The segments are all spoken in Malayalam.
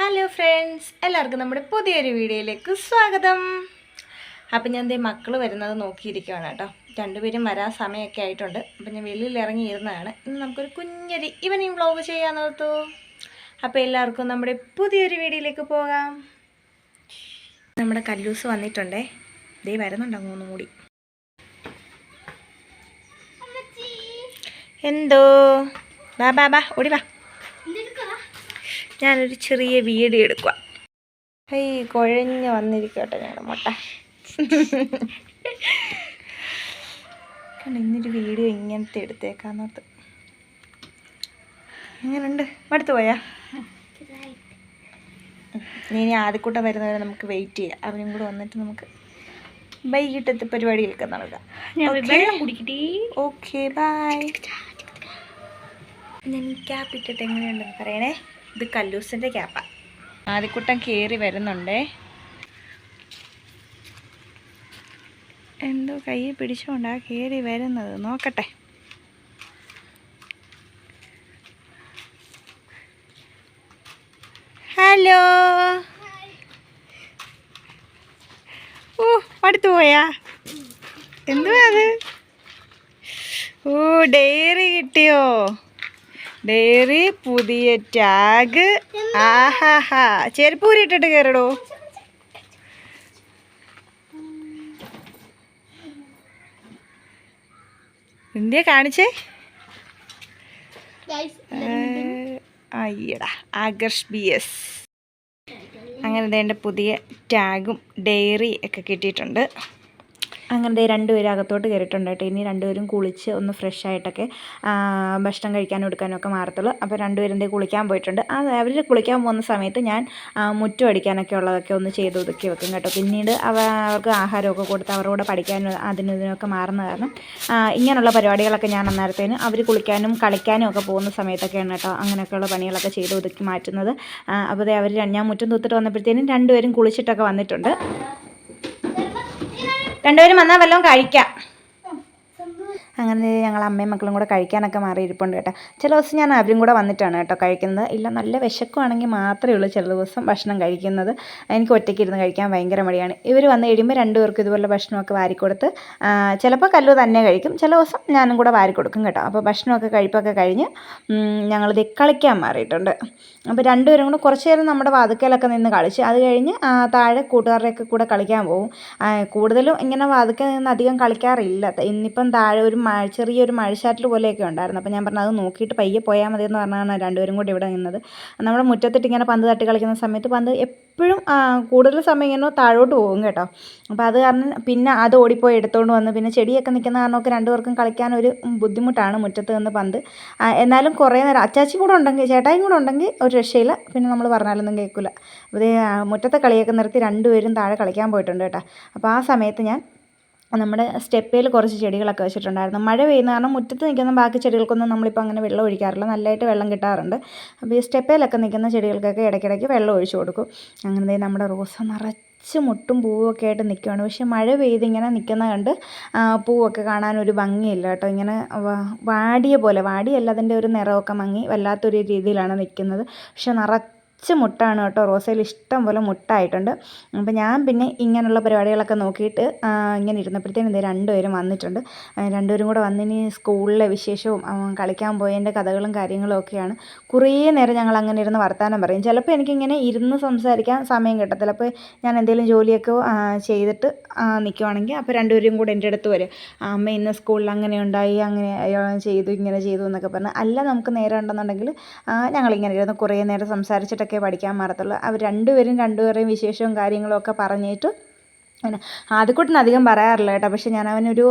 ഹലോ ഫ്രണ്ട്സ് എല്ലാവർക്കും നമ്മുടെ പുതിയൊരു വീഡിയോയിലേക്ക് സ്വാഗതം. അപ്പം ഞാൻ ദേ മക്കൾ വരുന്നത് നോക്കിയിരിക്കുകയാണ് കേട്ടോ. രണ്ടുപേരും വരാൻ സമയമൊക്കെ ആയിട്ടുണ്ട്. അപ്പം ഞാൻ വെളിയിൽ ഇറങ്ങിയിരുന്നതാണ്. ഇന്ന് നമുക്കൊരു കുഞ്ഞൊരു ഈവനിങ് വ്ലോഗ് ചെയ്യാൻ നിർത്തു അപ്പോൾ എല്ലാവർക്കും നമ്മുടെ പുതിയൊരു വീഡിയോയിലേക്ക് പോകാം. നമ്മുടെ കല്ലൂസ് വന്നിട്ടുണ്ടേ. ദേ വരുന്നുണ്ടോ മൂന്നും കൂടി. എന്തോ? ബാ ബാ ബാ ഓടി വാ. ഞാനൊരു ചെറിയ വീഡിയോ എടുക്കുക ഈ കുഴഞ്ഞ് വന്നിരിക്കട്ടെ ഞാൻ മുട്ട. ഇന്നൊരു വീഡിയോ ഇങ്ങനത്തെ എടുത്തേക്കാന്നോർത്ത്. എങ്ങനെയുണ്ട്? മടുത്തു പോയാ? ഇനി ആദ്യക്കൂട്ടം വരുന്നവരെ നമുക്ക് വെയിറ്റ് ചെയ്യാം. അവരും കൂടെ വന്നിട്ട് നമുക്ക് വൈകിട്ടത്തെ പരിപാടികൾക്ക് നടക്കാം ഓക്കെ ബൈ ഞാൻ ക്യാപ്പ് ഇട്ടിട്ട് എങ്ങനെയുണ്ടെന്ന് പറയണേ? ഇത് കല്ലൂസിന്റെ ക്യാപ്പാണ് ആദ്യക്കൂട്ടം കയറി വരുന്നുണ്ടേ. എന്തോ കൈ പിടിച്ചുകൊണ്ടാ കയറി വരുന്നത്. നോക്കട്ടെ. ഹലോ. ഓ അടുത്തു പോയാ? എന്തുവാ അത്? ഓ ഡയറി കിട്ടിയോ? ഡയറി പുതിയ ടാഗ്. ആഹാഹാ. ചെരുപ്പ് ഊരിയിട്ടിട്ട് കയറടോ ഇന്ത്യ കാണിച്ചേ? അയ്യടാ ആകർഷ് ബി എസ്. അങ്ങനെ വേണ്ട പുതിയ ടാഗും ഡെയറി ഒക്കെ കിട്ടിയിട്ടുണ്ട്. അങ്ങനെ ദേ രണ്ടുപേരും അകത്തോട്ട് കയറിയിട്ടുണ്ട് കേട്ടോ. ഇനി രണ്ടുപേരും കുളിച്ച് ഒന്ന് ഫ്രഷ് ആയിട്ടൊക്കെ ഭക്ഷണം കഴിക്കാനും എടുക്കാനും ഒക്കെ മാറത്തുള്ളൂ. അപ്പോൾ രണ്ടുപേരും കുളിക്കാൻ പോയിട്ടുണ്ട്. ആ അവർ കുളിക്കാൻ പോകുന്ന സമയത്ത് ഞാൻ മുറ്റം അടിക്കാനൊക്കെ ഉള്ളതൊക്കെ ഒന്ന് ചെയ്ത് ഒതുക്കി വെക്കും കേട്ടോ. പിന്നീട് അവ അവർക്ക് ആഹാരമൊക്കെ കൊടുത്ത് അവരോട് പഠിക്കാനും അതിനും ഇതിനൊക്കെ മാറുന്ന കാരണം ഇങ്ങനെയുള്ള പരിപാടികളൊക്കെ ഞാൻ അന്നേരത്തേന് അവർ കുളിക്കാനും കളിക്കാനും ഒക്കെ പോകുന്ന സമയത്തൊക്കെയാണ് കേട്ടോ അങ്ങനെയൊക്കെയുള്ള പണികളൊക്കെ ചെയ്ത് ഒതുക്കി മാറ്റുന്നത്. അപ്പോൾ അവർ ഞാൻ മുറ്റം തൂത്തിട്ട് വന്നപ്പോഴത്തേനും രണ്ടുപേരും കുളിച്ചിട്ടൊക്കെ വന്നിട്ടുണ്ട്. രണ്ടുപേരും വന്നാൽ വല്ലതും കഴിക്കാം. അങ്ങനെ ഞങ്ങൾ അമ്മയും മക്കളും കൂടെ കഴിക്കാനൊക്കെ മാറി ഇരിപ്പുണ്ട് കേട്ടോ. ചില ദിവസം ഞാൻ അവരും കൂടെ വന്നിട്ടാണ് കേട്ടോ കഴിക്കുന്നത്. ഇല്ല നല്ല വിശക്കുവാണെങ്കിൽ മാത്രമേ ഉള്ളൂ ചില ദിവസം ഭക്ഷണം കഴിക്കുന്നത്. എനിക്ക് ഒറ്റയ്ക്ക് ഇരുന്ന് കഴിക്കാൻ ഭയങ്കര മടിയാണ്. ഇവർ വന്ന് കഴിയുമ്പോൾ രണ്ടുപേർക്കും ഇതുപോലെ ഭക്ഷണമൊക്കെ വാരിക്കൊടുത്ത് ചിലപ്പോൾ കല്ലു തന്നെ കഴിക്കും. ചില ദിവസം ഞാനും കൂടെ വാരിക്കൊടുക്കും കേട്ടോ. അപ്പോൾ ഭക്ഷണമൊക്കെ കഴിപ്പൊക്കെ കഴിഞ്ഞ് ഞങ്ങളിത് കളിക്കാൻ മാറിയിട്ടുണ്ട്. അപ്പോൾ രണ്ടുപേരും കൂടെ കുറച്ച് നേരം നമ്മുടെ വാതുക്കലൊക്കെ നിന്ന് കളിച്ച് അത് കഴിഞ്ഞ് താഴെ കൂട്ടുകാരുടെയൊക്കെ കൂടെ കളിക്കാൻ പോകും കൂടുതലും ഇങ്ങനെ വാതുക്കൽ നിന്ന് അധികം കളിക്കാറില്ല. ഇന്നിപ്പം താഴെ ഒരു മഴ ചെറിയൊരു മഴച്ചാറ്റൽ പോലെയൊക്കെ ഉണ്ടായിരുന്നു. അപ്പോൾ ഞാൻ പറഞ്ഞു അത് നോക്കിയിട്ട് പയ്യെ പോയാൽ മതി എന്ന് പറഞ്ഞാണ് രണ്ടുപേരും കൂടി ഇവിടെ നിന്നത്. നമ്മുടെ മുറ്റത്തിട്ട് ഇങ്ങനെ പന്ത് തട്ടി കളിക്കുന്ന സമയത്ത് പന്ത് എപ്പോഴും കൂടുതൽ സമയം ഇങ്ങനെ താഴോട്ട് പോകും കേട്ടോ. അപ്പോൾ അത് കാരണം പിന്നെ അത് ഓടിപ്പോയി എടുത്തുകൊണ്ട് വന്ന് പിന്നെ ചെടിയൊക്കെ നിൽക്കുന്ന കാരണമൊക്കെ രണ്ടുപേർക്കും കളിക്കാൻ ഒരു ബുദ്ധിമുട്ടാണ് മുറ്റത്ത് നിന്ന് പന്ത്. എന്നാലും കുറേ നേരം അച്ചാച്ചി കൂടെ ഉണ്ടെങ്കിൽ ചേട്ടായും കൂടെ ഉണ്ടെങ്കിൽ ഒരു രക്ഷയില്ല. പിന്നെ നമ്മൾ പറഞ്ഞാലൊന്നും കേൾക്കില്ല അപ്പോൾ മുറ്റത്തെ കളിയൊക്കെ നിർത്തി രണ്ടുപേരും താഴെ കളിക്കാൻ പോയിട്ടുണ്ട് കേട്ടോ. അപ്പോൾ ആ സമയത്ത് ഞാൻ നമ്മുടെ സ്റ്റെപ്പയിൽ കുറച്ച് ചെടികളൊക്കെ വെച്ചിട്ടുണ്ടായിരുന്നു. മഴ പെയ്യുന്ന കാരണം മുറ്റത്ത് നിൽക്കുന്ന ബാക്കി ചെടികൾക്കൊന്നും നമ്മളിപ്പോൾ അങ്ങനെ വെള്ളം ഒഴിക്കാറില്ല. നല്ലതായിട്ട് വെള്ളം കിട്ടാറുണ്ട്. അപ്പോൾ ഈ സ്റ്റെപ്പയിലൊക്കെ നിൽക്കുന്ന ചെടികൾക്കൊക്കെ ഇടയ്ക്കിടയ്ക്ക് വെള്ളം ഒഴിച്ചു കൊടുക്കും. അങ്ങനെ നമ്മുടെ റോസ നിറച്ച് മുട്ടും പൂവൊക്കെ ആയിട്ട് നിൽക്കുകയാണ് പക്ഷേ മഴ പെയ്ത് ഇങ്ങനെ നിൽക്കുന്ന കണ്ട് പൂവൊക്കെ കാണാൻ ഒരു ഭംഗിയില്ല കേട്ടോ. ഇങ്ങനെ വാടിയ പോലെ വാടിയല്ല അതിന്റെ ഒരു നിറമൊക്കെ മങ്ങി വല്ലാത്തൊരു രീതിയിലാണ് നിൽക്കുന്നത്. പക്ഷെ നിറച്ച് മുട്ടാണ് കേട്ടോ റോസയിൽ ഇഷ്ടം പോലെ മുട്ടായിട്ടുണ്ട്. അപ്പോൾ ഞാൻ പിന്നെ ഇങ്ങനെയുള്ള പരിപാടികളൊക്കെ നോക്കിയിട്ട് ഇങ്ങനെ ഇരുന്നപ്പോഴത്തേനും ഇത് രണ്ടുപേരും വന്നിട്ടുണ്ട്. രണ്ടുപേരും കൂടെ വന്നിനി സ്കൂളിലെ വിശേഷവും കളിക്കാൻ പോയതിന്റെ കഥകളും കാര്യങ്ങളും ഒക്കെയാണ്. കുറേ നേരം ഞങ്ങൾ അങ്ങനെ ഇരുന്ന് വർത്താനം പറയും. ചിലപ്പോൾ എനിക്കിങ്ങനെ ഇരുന്ന് സംസാരിക്കാൻ സമയം കിട്ടത്തില്ല. അപ്പോൾ ഞാൻ എന്തെങ്കിലും ജോലിയൊക്കെ ചെയ്തിട്ട് നിൽക്കുവാണെങ്കിൽ അപ്പോൾ രണ്ടുപേരും കൂടെ എന്റെ അടുത്ത് വരും. അമ്മ ഇന്ന് സ്കൂളിൽ അങ്ങനെ ഉണ്ടായി അങ്ങനെ ചെയ്തു ഇങ്ങനെ ചെയ്തു എന്നൊക്കെ പറഞ്ഞ്. അല്ല നമുക്ക് നേരം ഉണ്ടെന്നുണ്ടെങ്കിൽ ഞങ്ങളിങ്ങനെ ഇരുന്ന് കുറേ നേരം സംസാരിച്ചിട്ടൊക്കെ പഠിക്കാൻ മാറത്തുള്ളൂ. അവർ രണ്ടുപേരും രണ്ടുപേരെയും വിശേഷവും കാര്യങ്ങളൊക്കെ പറഞ്ഞിട്ട് അങ്ങനെ ആദ്യക്കൂട്ടിന് അധികം പറയാറില്ല കേട്ടോ. പക്ഷെ ഞാൻ അവനൊരു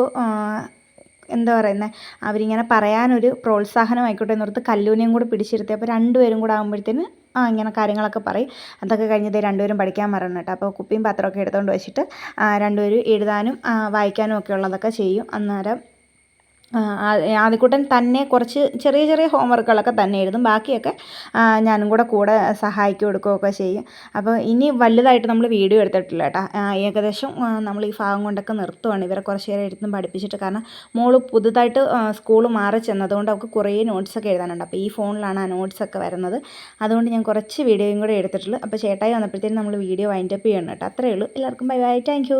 എന്താ പറയുന്നത് അവരിങ്ങനെ പറയാനൊരു പ്രോത്സാഹനം ആയിക്കോട്ടെ എന്നോർത്ത് കല്ലൂനെയും കൂടെ പിടിച്ചിരുത്തി. അപ്പോൾ രണ്ടുപേരും കൂടെ ആകുമ്പോഴത്തേന് ആ ഇങ്ങനെ കാര്യങ്ങളൊക്കെ പറയും. അതൊക്കെ കഴിഞ്ഞത് രണ്ടുപേരും പഠിക്കാൻ മറന്നു കേട്ടോ. അപ്പോൾ കുപ്പിയും പത്രമൊക്കെ എടുത്തുകൊണ്ട് വെച്ചിട്ട് രണ്ടുപേരും എഴുതാനും വായിക്കാനും ഒക്കെ ഉള്ളതൊക്കെ ചെയ്യും. അന്നേരം ആദ്യക്കൂട്ടൻ തന്നെ കുറച്ച് ചെറിയ ചെറിയ ഹോംവർക്കുകളൊക്കെ തന്നെ എഴുതും. ബാക്കിയൊക്കെ ഞാനും കൂടെ കൂടെ സഹായിക്കുക കൊടുക്കുകയൊക്കെ ചെയ്യും. അപ്പോൾ ഇനി വലുതായിട്ട് നമ്മൾ വീഡിയോ എടുത്തിട്ടില്ല കേട്ടോ. ഏകദേശം നമ്മൾ ഈ ഭാഗം കൊണ്ടൊക്കെ നിർത്തുവാണ്. ഇവരെ കുറച്ച് നേരം എഴുത്തും പഠിപ്പിച്ചിട്ട് കാരണം മോൾ പുതുതായിട്ട് സ്കൂൾ മാറി ചെന്നതുകൊണ്ട് അവൾക്ക് കുറേ നോട്ട്സൊക്കെ എഴുതാനുണ്ട്. അപ്പോൾ ഈ ഫോണിലാണ് ആ നോട്ട്സൊക്കെ വരുന്നത്. അതുകൊണ്ട് ഞാൻ കുറച്ച് വീഡിയോയും കൂടെ എടുത്തിട്ടുള്ളൂ. അപ്പോൾ ചേട്ടായി വന്നപ്പോഴത്തേനും നമ്മൾ വീഡിയോ വൈൻഡപ്പ് ചെയ്യണം കേട്ടോ. അത്രയേ ഉള്ളൂ. എല്ലാവർക്കും ബൈ ബൈ താങ്ക്